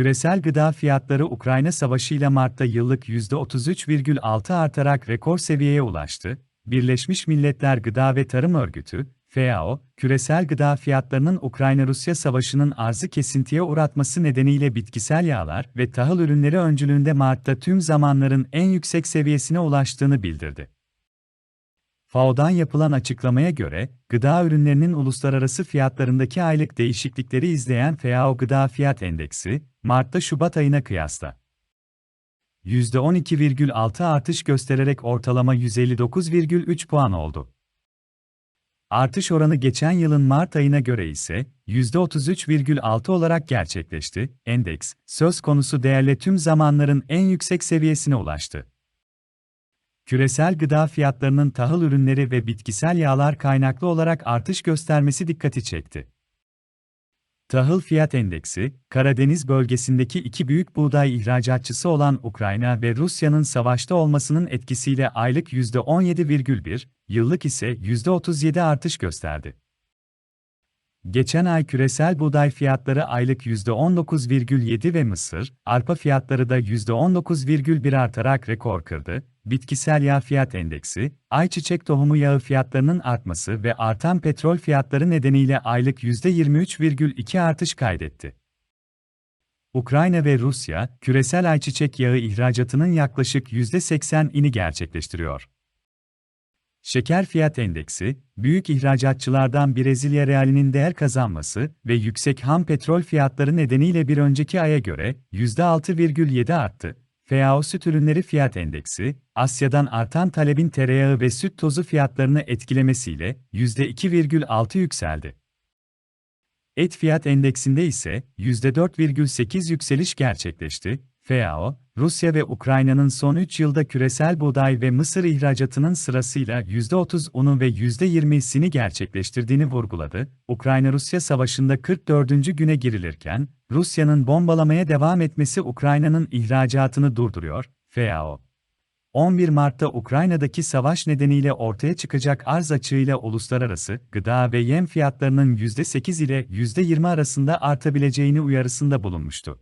Küresel gıda fiyatları Ukrayna Savaşı ile Mart'ta yıllık %33,6 artarak rekor seviyeye ulaştı. Birleşmiş Milletler Gıda ve Tarım Örgütü, FAO, küresel gıda fiyatlarının Ukrayna-Rusya savaşının arzı kesintiye uğratması nedeniyle bitkisel yağlar ve tahıl ürünleri öncülüğünde Mart'ta tüm zamanların en yüksek seviyesine ulaştığını bildirdi. FAO'dan yapılan açıklamaya göre, gıda ürünlerinin uluslararası fiyatlarındaki aylık değişiklikleri izleyen FAO Gıda Fiyat Endeksi, Mart'ta Şubat ayına kıyasla %12,6 artış göstererek ortalama 159,3 puan oldu. Artış oranı geçen yılın Mart ayına göre ise %33,6 olarak gerçekleşti. Endeks, söz konusu değerle tüm zamanların en yüksek seviyesine ulaştı. Küresel gıda fiyatlarının tahıl ürünleri ve bitkisel yağlar kaynaklı olarak artış göstermesi dikkati çekti. Tahıl Fiyat Endeksi, Karadeniz bölgesindeki iki büyük buğday ihracatçısı olan Ukrayna ve Rusya'nın savaşta olmasının etkisiyle aylık %17,1, yıllık ise %37 artış gösterdi. Geçen ay küresel buğday fiyatları aylık %19,7 ve mısır, arpa fiyatları da %19,1 artarak rekor kırdı. Bitkisel yağ fiyat endeksi, ayçiçek tohumu yağı fiyatlarının artması ve artan petrol fiyatları nedeniyle aylık %23,2 artış kaydetti. Ukrayna ve Rusya, küresel ayçiçek yağı ihracatının yaklaşık %80'ini gerçekleştiriyor. Şeker fiyat endeksi, büyük ihracatçılardan Brezilya realinin değer kazanması ve yüksek ham petrol fiyatları nedeniyle bir önceki aya göre %6,7 arttı. FAO süt ürünleri fiyat endeksi, Asya'dan artan talebin tereyağı ve süt tozu fiyatlarını etkilemesiyle %2,6 yükseldi. Et fiyat endeksinde ise %4,8 yükseliş gerçekleşti. FAO, Rusya ve Ukrayna'nın son 3 yılda küresel buğday ve mısır ihracatının sırasıyla %30'unu ve %20'sini gerçekleştirdiğini vurguladı. Ukrayna-Rusya savaşında 44. güne girilirken, Rusya'nın bombalamaya devam etmesi Ukrayna'nın ihracatını durduruyor, FAO. 11 Mart'ta Ukrayna'daki savaş nedeniyle ortaya çıkacak arz açığıyla uluslararası gıda ve yem fiyatlarının %8 ile %20 arasında artabileceğini uyarısında bulunmuştu.